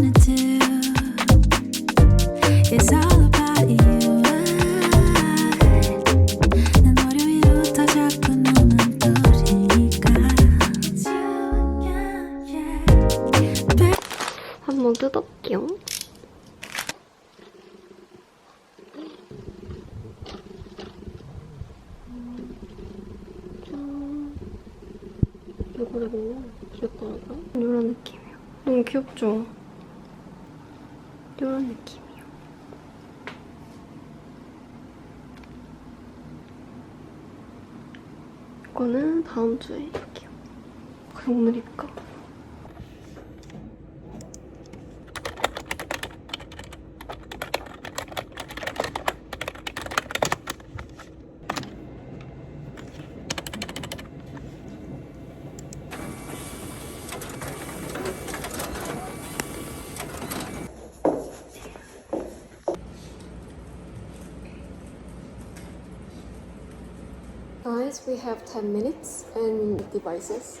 wanted to 거는 다음 주에 할게요. 그럼 오늘 입까? Have 10 minutes and devices.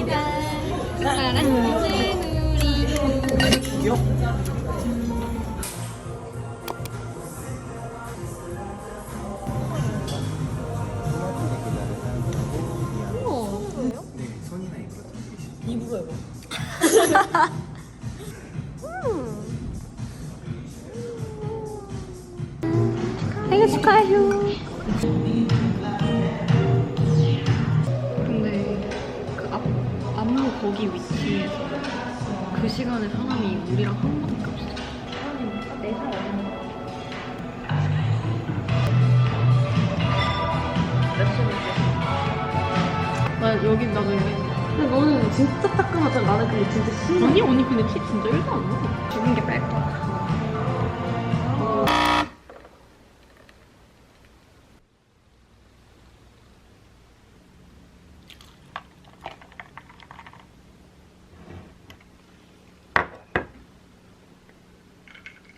줄까? 생일 여기 나도 여기. 근데 너는 진짜 따끔하잖아. 나는 근데 진짜 심해. 아니 언니 근데 티 진짜 1도 안 나. 죽은 게뺄 거야.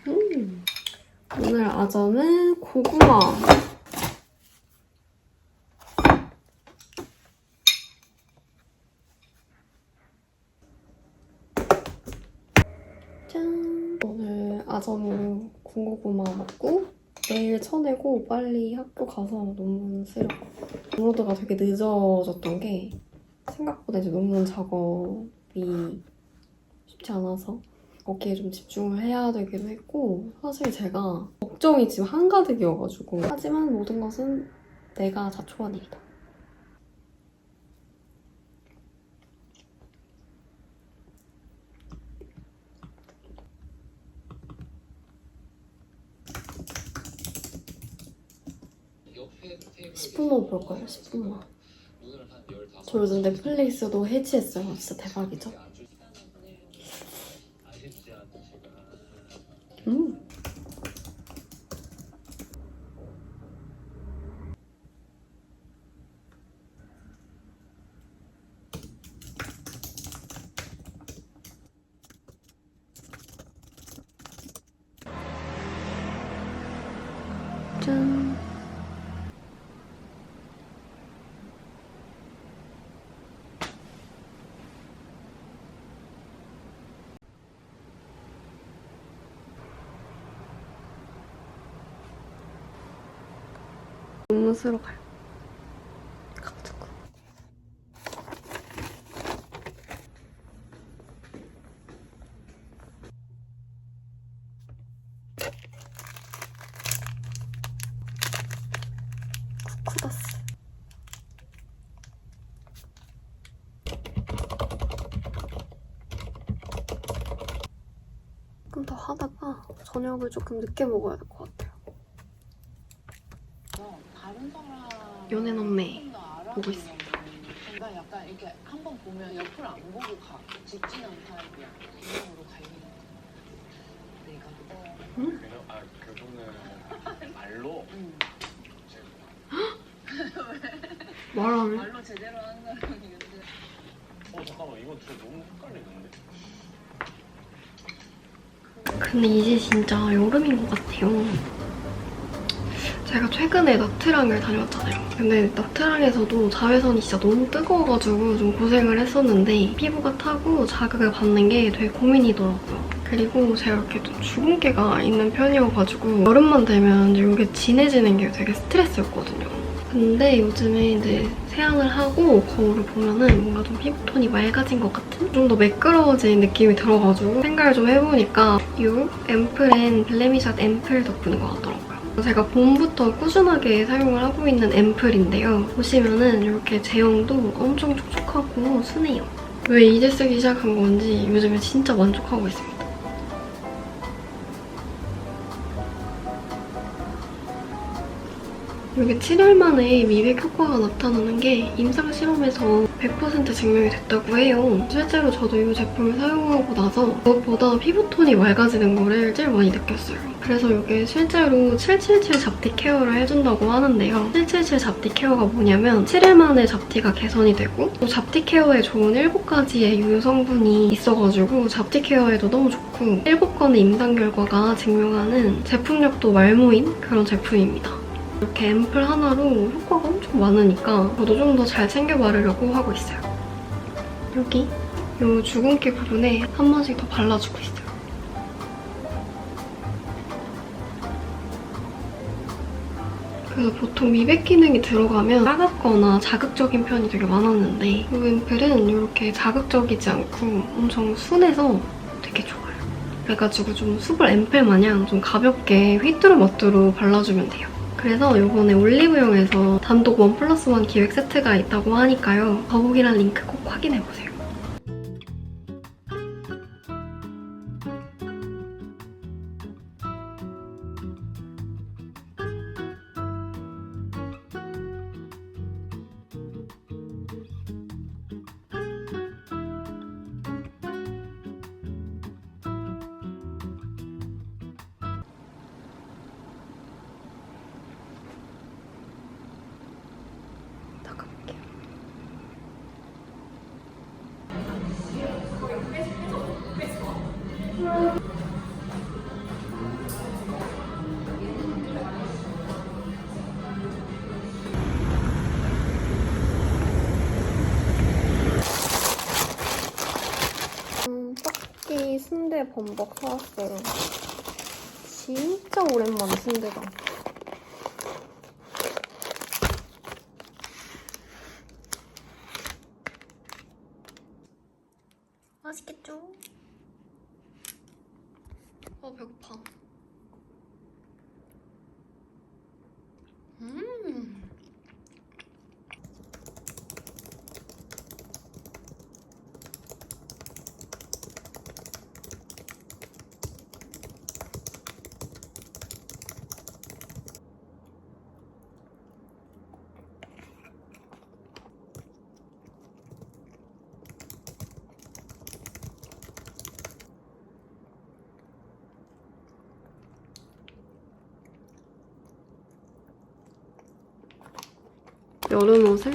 음. 오늘 아점은 고구마. 짠! 오늘 아점은 군고구마 먹고 내일 쳐내고 빨리 학교 가서 논문 쓰려고. 업로드가 되게 늦어졌던 게 생각보다 이제 논문 작업이 쉽지 않아서 거기에 좀 집중을 해야 되기도 했고 사실 제가 걱정이 지금 한가득이어가지고 하지만 모든 것은 내가 자초한 일이다. 옆에 10분만 볼 거예요, 10분만. 문을 한 15. 저 요즘 넷플릭스도 해지했어요. 진짜 대박이죠? 음. 쓰러 가요. 가가지고. 쿠쿠다스. 조금 더 하다가 저녁을 조금 늦게 먹어야 될 것 같아요. 다른 사람 연애남매 보고. 거는 그러니까 약간 이렇게 한 번 보면 옆을 안 보고 가 직진한 타입이야 그냥으로 갈리는 내가 어, 그냥 아 그거는 말로 응. 말하네. 말로 제대로 하는 사람이 근데 어 잠깐만 이건 진짜 너무 헷갈리는데 근데 이제 진짜 여름인 것 같아요. 제가 최근에 나트랑을 다녀왔잖아요. 근데 나트랑에서도 자외선이 진짜 너무 뜨거워가지고 좀 고생을 했었는데 피부가 타고 자극을 받는 게 되게 고민이더라고요. 그리고 제가 이렇게 좀 주근깨가 있는 편이어가지고 여름만 되면 이게 진해지는 게 되게 스트레스였거든요. 근데 요즘에 이제 세안을 하고 거울을 보면은 뭔가 좀 피부톤이 맑아진 것 같은? 좀 더 매끄러워진 느낌이 들어가지고 생각을 좀 해보니까 이 앰플앤 블레미샷 앰플 덕분인 것 같더라고요. 제가 봄부터 꾸준하게 사용을 하고 있는 앰플인데요. 보시면은 이렇게 제형도 엄청 촉촉하고 순해요. 왜 이제 쓰기 시작한 건지 요즘에 진짜 만족하고 있습니다. 이게 7일 만에 미백 효과가 나타나는 게 임상 실험에서 100% 증명이 됐다고 해요. 실제로 저도 이 제품을 사용하고 나서 무엇보다 피부톤이 맑아지는 거를 제일 많이 느꼈어요. 그래서 이게 실제로 777 잡티 케어를 해준다고 하는데요. 777 잡티 케어가 뭐냐면 7일 만에 잡티가 개선이 되고 또 잡티 케어에 좋은 7가지의 유효 성분이 있어가지고 잡티 케어에도 너무 좋고 7건의 임상 결과가 증명하는 제품력도 말모인 그런 제품입니다. 이렇게 앰플 하나로 효과가 엄청 많으니까 저도 좀 더 잘 챙겨 바르려고 하고 있어요. 여기 이 주근깨 부분에 한 번씩 더 발라주고 있어요. 그래서 보통 미백 기능이 들어가면 따갑거나 자극적인 편이 되게 많았는데 이 앰플은 이렇게 자극적이지 않고 엄청 순해서 되게 좋아요. 그래가지고 좀 수분 앰플 마냥 좀 가볍게 휘뚜루마뚜루 발라주면 돼요. 그래서 이번에 올리브영에서 단독 원 플러스 원 기획 세트가 있다고 하니까요. 더보기란 링크 꼭 확인해보세요. 순대 범벅 사왔어요. 진짜 오랜만에 순대다. 맛있겠죠? 어, 배고파. 음. 여름 옷을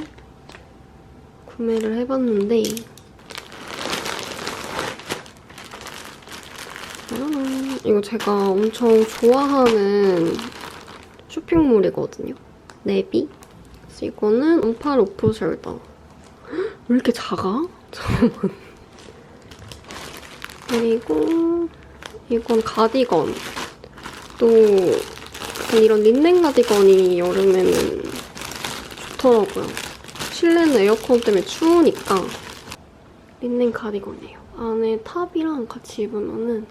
구매를 해봤는데 짜란. 이거 제가 엄청 좋아하는 쇼핑몰이거든요. 네비. 이거는 언팔 오프 숄더. 왜 이렇게 작아? 잠깐만. 그리고 이건 가디건. 또 이런 린넨 가디건이 여름에는 좋더라고요. 실내는 에어컨 때문에 추우니까 린넨 가디건이에요. 안에 탑이랑 같이 입으면은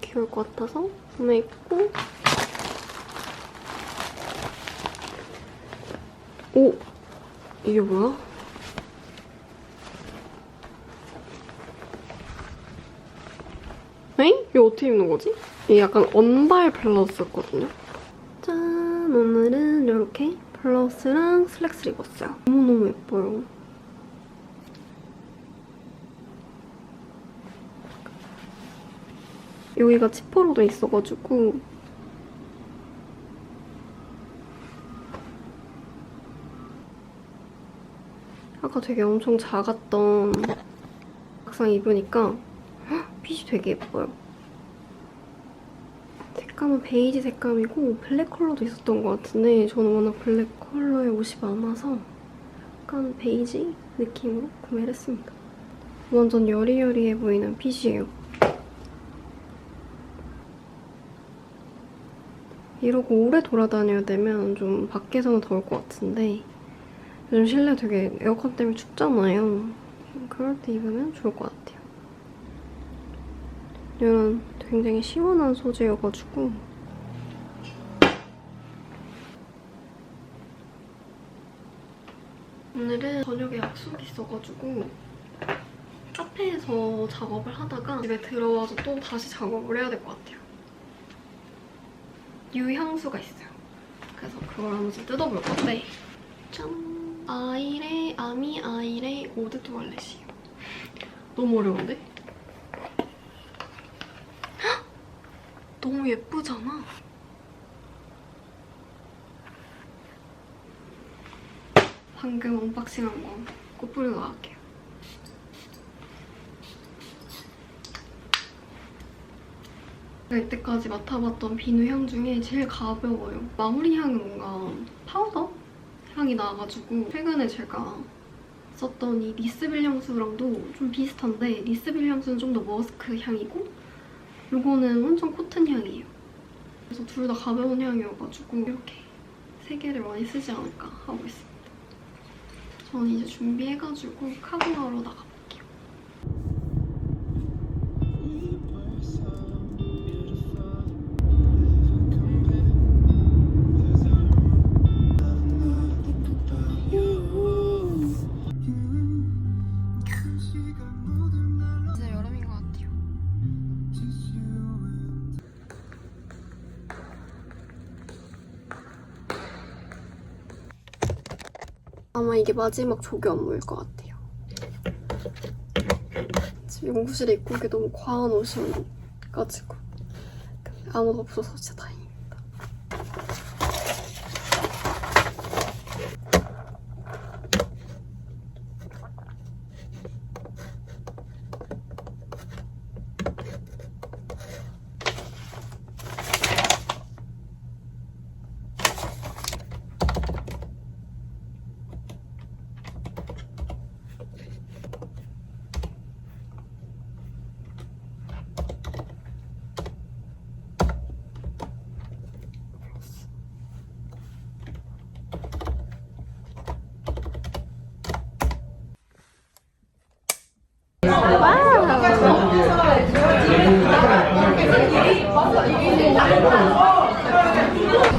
귀여울 것 같아서 구매했고 오! 이게 뭐야? 에잉? 이거 어떻게 입는 거지? 이게 약간 언발 블라우스였거든요. 짠! 오늘은 이렇게 블라우스랑 슬랙스를 입었어요. 너무너무 예뻐요. 여기가 지퍼로 돼 있어가지고 아까 되게 엄청 작았던 막상 입으니까 헉, 핏이 되게 예뻐요. 색감은 베이지 색감이고 블랙 컬러도 있었던 것 같은데 저는 워낙 블랙 컬러의 옷이 많아서 약간 베이지 느낌으로 구매를 했습니다. 완전 여리여리해 보이는 핏이에요. 이러고 오래 돌아다녀야 되면 좀 밖에서는 더울 것 같은데 요즘 실내 되게 에어컨 때문에 춥잖아요. 그럴 때 입으면 좋을 것 같아요. 이런 굉장히 시원한 소재여가지고 오늘은 저녁에 약속이 있어가지고 카페에서 작업을 하다가 집에 들어와서 또 다시 작업을 해야 될 것 같아요. 유향수가 있어요. 그래서 그걸 한번 좀 뜯어볼 건데 짠! 아이레 아미 아이레 오드 투알렛이에요. 너무 어려운데? 헉! 너무 예쁘잖아. 방금 언박싱한 거 꽃뿌리고 나갈게요. 제가 이때까지 맡아봤던 비누 향 중에 제일 가벼워요. 마무리 향은 뭔가 파우더 향이 나가지고 최근에 제가 썼던 이 리스빌 향수랑도 좀 비슷한데 리스빌 향수는 좀 더 머스크 향이고 이거는 완전 코튼 향이에요. 그래서 둘 다 가벼운 향이어가지고 이렇게 세 개를 많이 쓰지 않을까 하고 있습니다. 저는 이제 준비해가지고 카고나로 나가 아마 이게 마지막 조교 업무일 것 같아요. 지금 연구실에 입고 오기 너무 과한 옷이어가지고 아무도 없어서 진짜 다행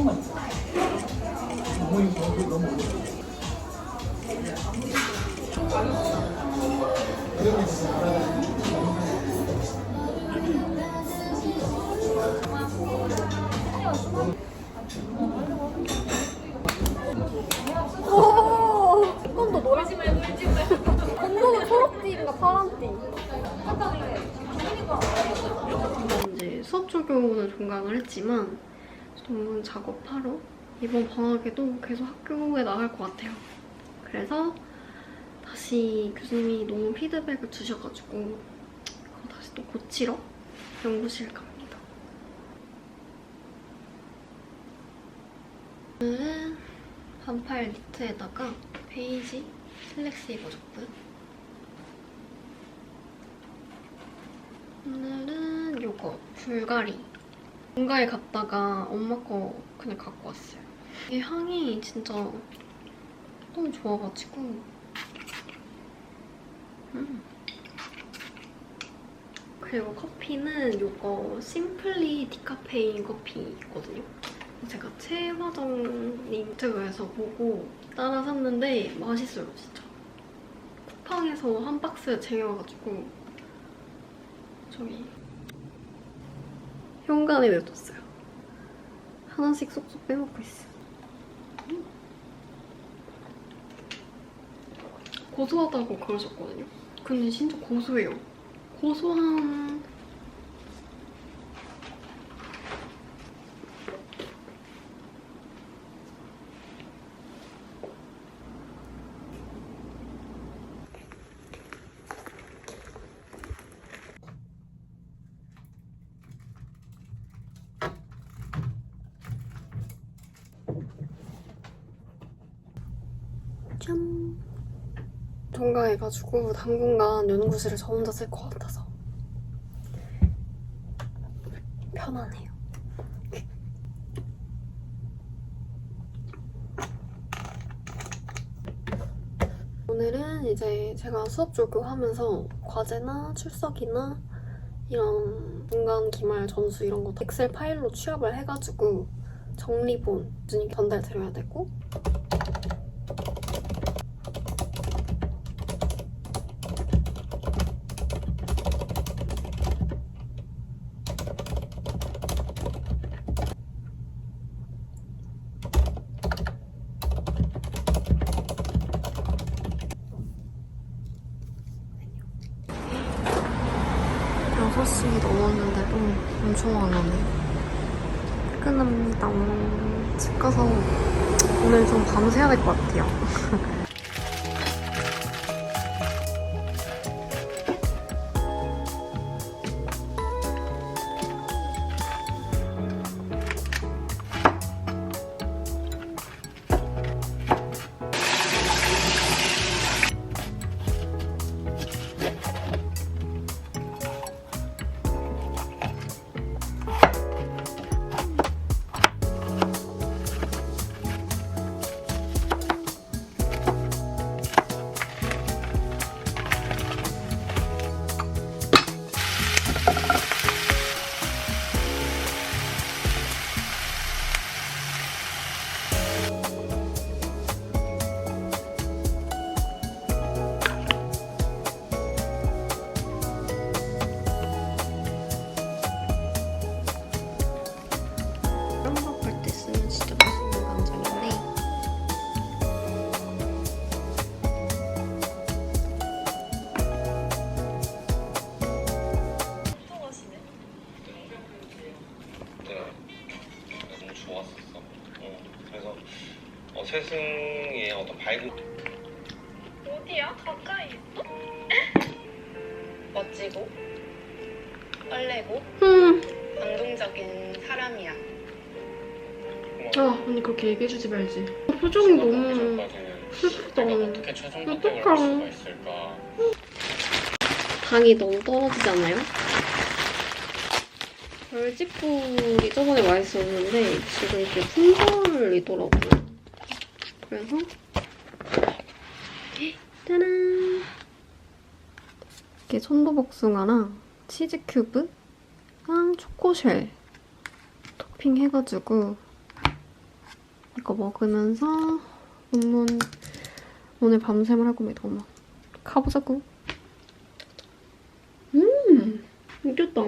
입니다. 한번더 놀지 말고 일찍 한번은 초록띠인가 파란띠. 수업조교는 종강을 했지만 논문 작업하러 이번 방학에도 계속 학교에 나갈 것 같아요. 그래서 다시 교수님이 논문 피드백을 주셔가지고 그거 다시 또 고치러 연구실 갑니다. 오늘은 반팔 니트에다가 베이지 슬랙스 입어줬고요. 오늘은 요거 불가리 본가에 갔다가 엄마 거 그냥 갖고 왔어요. 이 향이 진짜 너무 좋아가지고 음. 그리고 커피는 요거 심플리 디카페인 커피 있거든요. 제가 최화정님 유튜브에서 보고 따라 샀는데 맛있어요, 진짜. 쿠팡에서 한 박스 쟁여가지고 저기 현관에 내뒀어요. 하나씩 쏙쏙 빼먹고 있어요. 음. 고소하다고 그러셨거든요. 근데 진짜 고소해요. 고소한 짠. 통과해가지고 당분간 연구실을 저 혼자 쓸 것 같아서 편하네요. 오늘은 이제 제가 수업 조교하면서 과제나 출석이나 이런 중간 기말 점수 이런 거 엑셀 파일로 취합을 해가지고 정리본 전달 드려야 되고 여섯 시 넘었는데도 엄청 안 오네요. 퇴근합니다. 집 가서 오늘 좀 밤새야 될 것 같아요. 아 언니 그렇게 얘기해주지 말지 표정이 너무 슬프다. 수가 있을까? 당이 너무 떨어지지 않나요? 별짓불이 저번에 맛있었는데 지금 이렇게 품절이더라고요. 그래서 짜란! 이게 천도복숭아랑 치즈 큐브랑 초코쉘 토핑 해가지고 이 거 먹으면서 논문 오늘 밤샘을 할 겁니다, 엄마. 가보자고. 음, 이겼다.